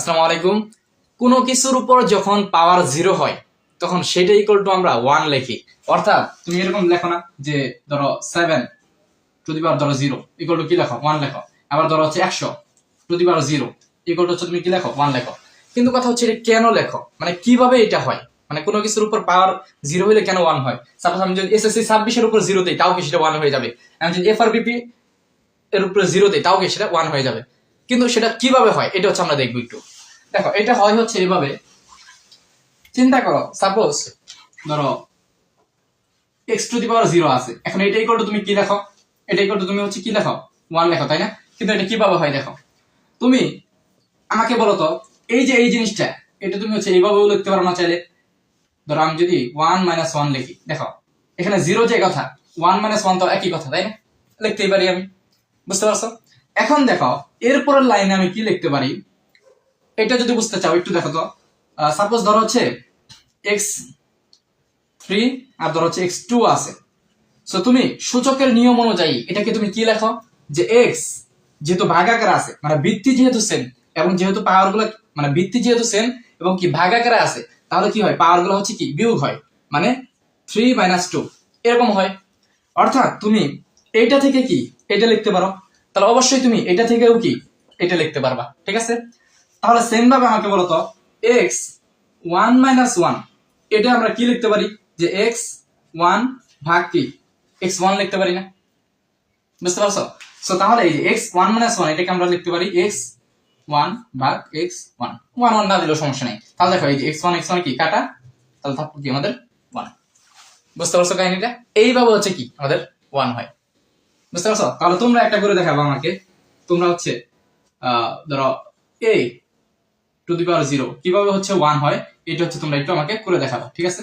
আসসালামু আলাইকুম। কোনো কিছুর উপর যখন পাওয়ার জিরো হয়, তখন সেটা ইকুয়াল টু আমরা ওয়ান লিখি। অর্থাৎ তুমি এরকম লেখো না যে ধরো সেভেন টু দি ধরো জিরো ইকুয়াল টু কি লেখো? ওয়ান লেখো। আবার ধরো হচ্ছে একশো to the zero equal to হচ্ছে তুমি কি লেখো? ওয়ান লেখো। কিন্তু কথা হচ্ছে এটা কেন লেখো? মানে কীভাবে এটা হয়? মানে কোনো কিছুর উপর পাওয়ার জিরো হলে কেন ওয়ান হয়? সাপোজ আমি যদি এসএসসি ছাব্বিশের উপর জিরো দিই, তাও কি সেটা ওয়ান হয়ে যাবে? আমি যদি এফআরবিপি এর উপরে জিরো দিই, তাও কি সেটা ওয়ান হয়ে যাবে? কিন্তু সেটা কীভাবে হয়? এটা হচ্ছে আমরা দেখব একটু। দেখো, এটা হয় হচ্ছে এভাবে। চিন্তা করো সাপোজ ধরো x to the power zero আছে। এখন এটা ইকুয়াল টু তুমি কি লেখো? এটা ইকুয়াল টু তুমি হচ্ছে কি লেখো? ওয়ান লেখো, তাই না? কিন্তু এটা কীভাবে হয় দেখো? তুমি আমাকে বলো তো, এই যে এই জিনিসটা, এটা তুমি হচ্ছে এইভাবেও লিখতে পারো না চাইলে। ধরো আমি যদি ওয়ান মাইনাস ওয়ান লিখি, দেখো, এখানে জিরো যে কথা ওয়ান মাইনাস ওয়ান তো একই কথা, তাই না? লিখতেই পারি আমি। বুঝতে পারছ? এখন দেখো এরপরের লাইনে আমি কি লিখতে পারি? এটা যদি বুঝতে চাও, একটু দেখো তো। সাপোজ ধরো হচ্ছে এক্স থ্রি আর ধরো হচ্ছে এক্স টু আছে। সো তুমি সূচকের নিয়ম অনুযায়ী এটাকে তুমি কি লেখো? যে এক্স যেহেতু ভাগাকার আছে মানে বৃত্তি যেহেতু সেম এবং যেহেতু পাওয়ারগুলো মানে বৃত্তি যেহেতু সেম এবং কি ভাগাকারে আছে, তাহলে কি হয়? পাওয়ারগুলো হচ্ছে কি? বিয়োগ হয় মানে থ্রি মাইনাস টু এরকম হয়। অর্থাৎ তুমি এইটা থেকে কি? এটা লিখতে পারো। তাহলে অবশ্যই তুমি এটা থেকেও কি? এটা লিখতে পারবা। ঠিক আছে? তাহলে সেম ভাবে আমাকে বলো তো এক্স ওয়ান মাইনাস ওয়ান এটা আমরা কি লিখতে পারি? যে এক্স ওয়ান ভাগ কি? এক্স ওয়ান লিখতে পারি না। বুঝতে পারছ? সো তাহলে এই যে এক্স ওয়ান মাইনাস ওয়ান এটাকে আমরা লিখতে পারি এক্স ওয়ান ভাগ এক্স ওয়ান ওয়ান ওয়ান না দিলেও সমস্যা নেই। তাহলে দেখো, এই যে এক্স ওয়ান এক্স ওয়ান কি? কাটা। তাহলে থাকব কি আমাদের ওয়ান বুঝতে পারছ কাহিনীটা? এইভাবে হচ্ছে কি? আমাদের ওয়ান হয়। বুঝতে পারছ? তাহলে তোমরা একটা করে দেখাবো আমাকে। তোমরা হচ্ছে ধরো এ টু দি পাওয়ার জিরো। কীভাবে হচ্ছে ওয়ান হয়, এটা হচ্ছে তোমরা একটু আমাকে করে দেখাবো, ঠিক আছে?